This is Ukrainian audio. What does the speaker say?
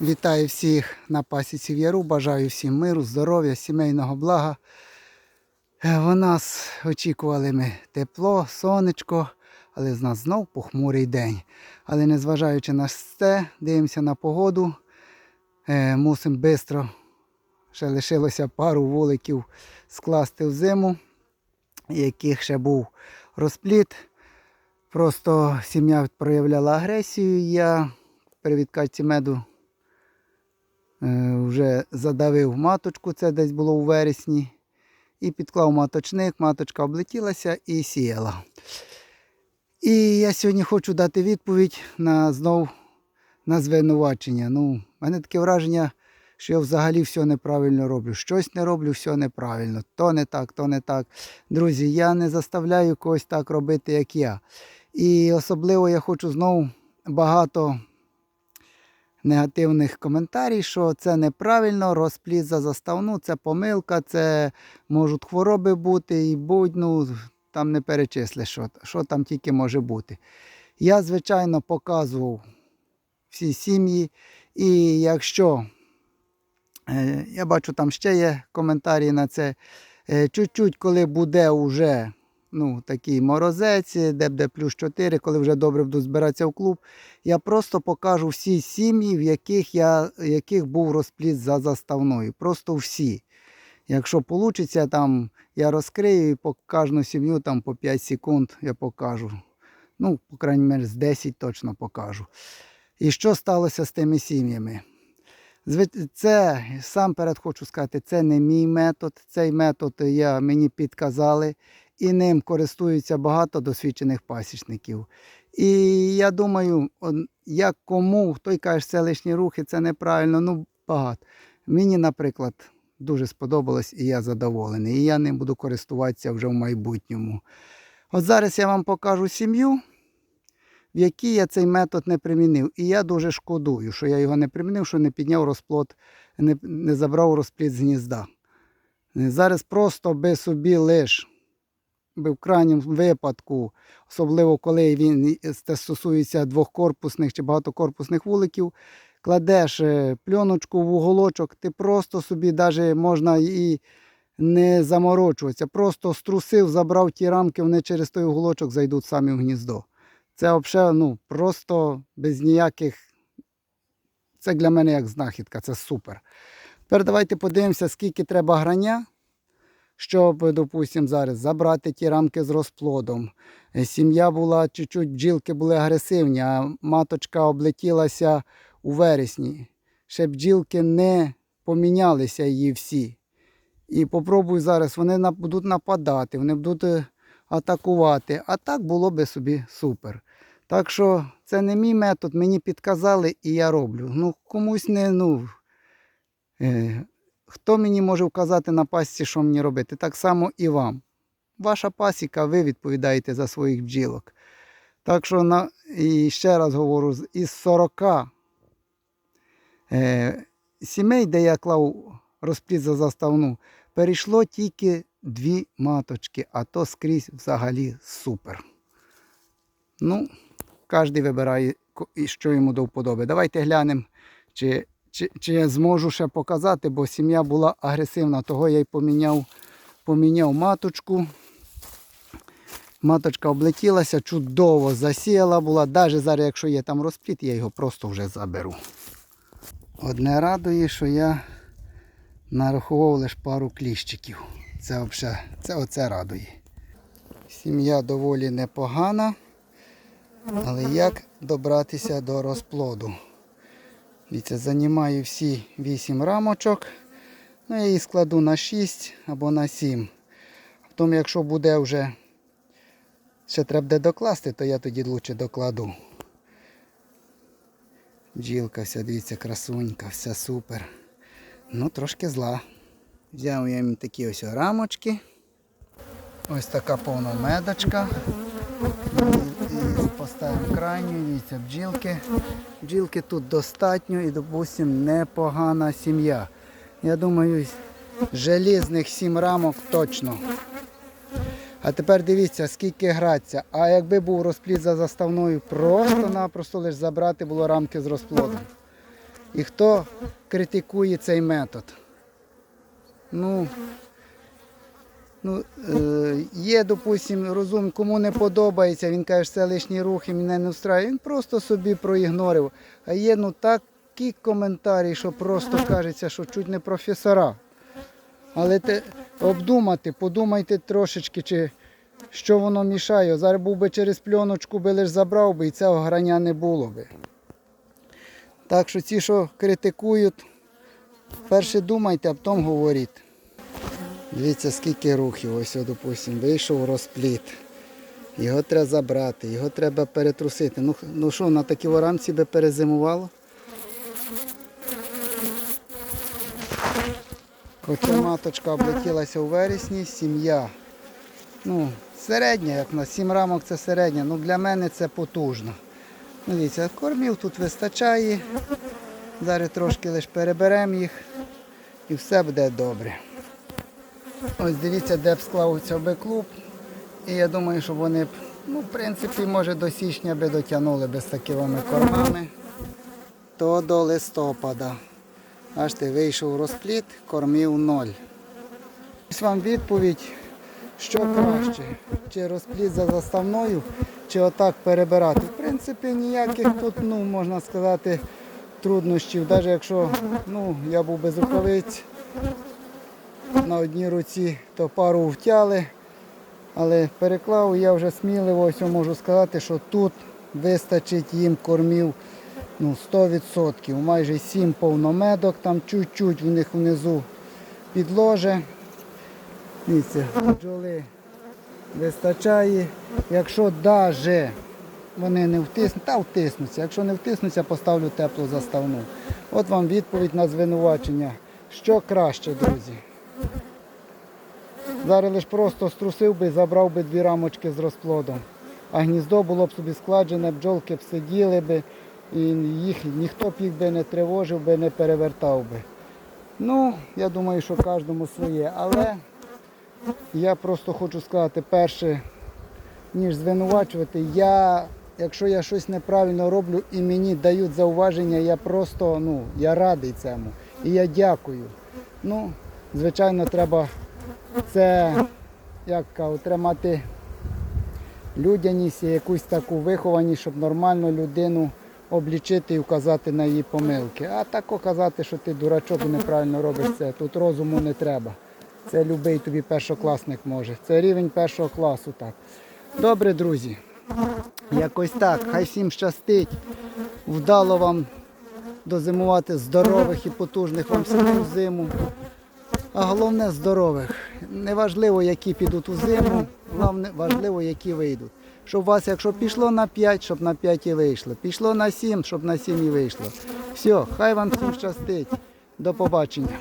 Вітаю всіх на пасіці в Яру. Бажаю всім миру, здоров'я, сімейного блага. Е, У нас очікували ми тепло, сонечко, але з нас знов похмурий день. Але незважаючи на це, дивимося на погоду. Е, Мусимо швидко, ще лишилося пару вуликів скласти в зиму, яких ще був розпліт. Просто сім'я проявляла агресію. Я при відкатці меду вже задавив маточку, це десь було у вересні. І підклав маточник, маточка облетілася і сіяла. І я сьогодні хочу дати відповідь на знов на звинувачення. Ну, в мене таке враження, що я взагалі все неправильно роблю. Щось не роблю, все неправильно. То не так, то не так. Друзі, я не заставляю когось так робити, як я. І особливо я хочу знову багато негативних коментарів, що це неправильно, розпліт за заставну, це помилка, це можуть хвороби бути і будь, ну там не перечислиш, що, що там тільки може бути. Я, звичайно, показував всі сім'ї, і якщо е, я бачу, там ще є коментарі на це. е, Чуть-чуть, коли буде вже ну, такий морозець, де буде плюс 4, коли вже добре буду збиратися в клуб, я просто покажу всі сім'ї, в яких, я, яких був розпліт за заставною. Просто всі. Якщо вийде, там я розкрию і по кожну сім'ю там по 5 секунд я покажу. Ну, по крайній мірі, з 10 точно покажу. І що сталося з тими сім'ями? Це сам перед хочу сказати, це не мій метод. Цей метод я, мені підказали, і ним користуються багато досвідчених пасічників. І я думаю, як кому, хто каже, це лишні рухи, це неправильно, ну багато. Мені, наприклад, дуже сподобалось і я задоволений. І я ним буду користуватися вже в майбутньому. От зараз я вам покажу сім'ю, в якій я цей метод не примінив. І я дуже шкодую, що я його не примінив, що не підняв розплод, не, не забрав розплід з гнізда. Зараз просто би собі лиш в крайньому випадку, особливо коли він це стосується двохкорпусних чи багатокорпусних вуликів, кладеш е, пленочку в уголочок, ти просто собі навіть можна і не заморочуватися. Просто струсив, забрав ті рамки, вони через той уголочок зайдуть самі в гніздо. Це взагалі ну, просто без ніяких. Це для мене як знахідка, це супер. Тепер давайте подивимося, скільки треба грання щоб, допустимо, зараз забрати ті рамки з розплодом. Е, Сім'я була чуть-чуть, бджілки були агресивні, а маточка облетілася у вересні. Ще бджілки не помінялися її всі. І попробую зараз, вони будуть нападати, вони будуть е, атакувати. А так було би собі супер. Так що це не мій метод, мені підказали і я роблю. Ну, комусь не, ну. Хто мені може вказати на пасіці, що мені робити? Так само і вам. Ваша пасіка, ви відповідаєте за своїх бджілок. Так що, на, і ще раз говорю, із 40 е, сімей, де я клав розплід за заставну, перейшло тільки дві маточки, а то скрізь взагалі супер. Ну, кожен вибирає, що йому до вподоби. Давайте глянемо, чи чи, чи я зможу ще показати, бо сім'я була агресивна, того я й поміняв, поміняв маточку. Маточка облетілася, чудово засіяла була. Навіть зараз, якщо є там розпліт, я його просто вже заберу. Одне радує, що я нарахував лише пару кліщиків. Це взагалі, це оце радує. Сім'я доволі непогана, але як добратися до розплоду? Дивіться, займаю всі 8 рамочок. Ну, я її складу на 6 або на 7. Потім, якщо буде вже ще треба буде докласти, то я тоді лучше докладу. Бджілка вся, дивіться, красунька, вся супер. Ну, трошки зла. Взяв я їм такі ось рамочки. Ось така повна медочка. І крайню, дивіться, бджілки. Бджілки тут достатньо і, допустимо, непогана сім'я. Я думаю, желізних сім рамок точно. А тепер дивіться, скільки граться. А якби був розплід за заставною, просто-напросто лише забрати було рамки з розплодом. І хто критикує цей метод? Ну, ну е, є, допустим, розум, кому не подобається, він каже, що це лишні рухи, мене не встраює. Він просто собі проігнорив. А є ну такі коментарі, що просто кажеться, що чуть не професора. Але те, обдумати, подумайте трошечки, чи що воно мішає. Зараз був би через пленочку би лиш забрав би і цього грання не було би. Так що ті, що критикують, перше думайте, а потім говоріть. Дивіться, скільки рухів, ось, допустимо, вийшов розпліт. Його треба забрати, його треба перетрусити. Ну, ну що, на такій рамці би перезимувало? Хоча маточка облетілася у вересні, сім'я. Ну, середня, як на 7 рамок це середня. Ну для мене це потужно. Ну, дивіться, кормів тут вистачає. Зараз трошки лише переберемо їх і все буде добре. Ось дивіться, де б склався би клуб. І я думаю, що вони б, ну, в принципі, може до січня би дотягнули би з такими кормами. То до листопада. Аж ти вийшов розпліт, кормів ноль. Ось вам відповідь, що краще, чи розпліт за заставною, чи отак перебирати. В принципі, ніяких тут, ну, можна сказати, труднощів. Навіть якщо ну, я був без рукавиць, на одній руці, то пару втяли. Але переклав я вже сміливо ось можу сказати, що тут вистачить їм кормів ну, 100%. Майже 7 повномедок, там чуть-чуть в них внизу підложе. Дивіться, бджоли вистачає. Якщо навіть вони не втиснуть, та втиснуться. Якщо не втиснуться, поставлю теплу заставну. От вам відповідь на звинувачення. Що краще, друзі? Зараз лише просто струсив би, забрав би дві рамочки з розплодом. А гніздо було б собі складене, бджолки б сиділи би, і їх ніхто б їх би не тривожив би, не перевертав би. Ну, я думаю, що кожному своє. Але я просто хочу сказати, перше, ніж звинувачувати, я, якщо я щось неправильно роблю і мені дають зауваження, я просто ну, я радий цьому. І я дякую. Ну, звичайно, треба це як кажуть, треба мати людяність і якусь таку вихованість, щоб нормально людину облічити і вказати на її помилки. А так казати, що ти дурачок і неправильно робиш це. Тут розуму не треба. Це любий тобі першокласник може. Це рівень першого класу. так. Добре, друзі. Якось так. Хай всім щастить. Вдало вам дозимувати здорових і потужних вам самим зиму. А головне здорових. Неважливо, які підуть у зиму, головне важливо, які вийдуть. Щоб у вас, якщо пішло на 5, щоб на 5 і вийшло. Пішло на 7, щоб на 7 і вийшло. Все, хай вам всім щастить. До побачення.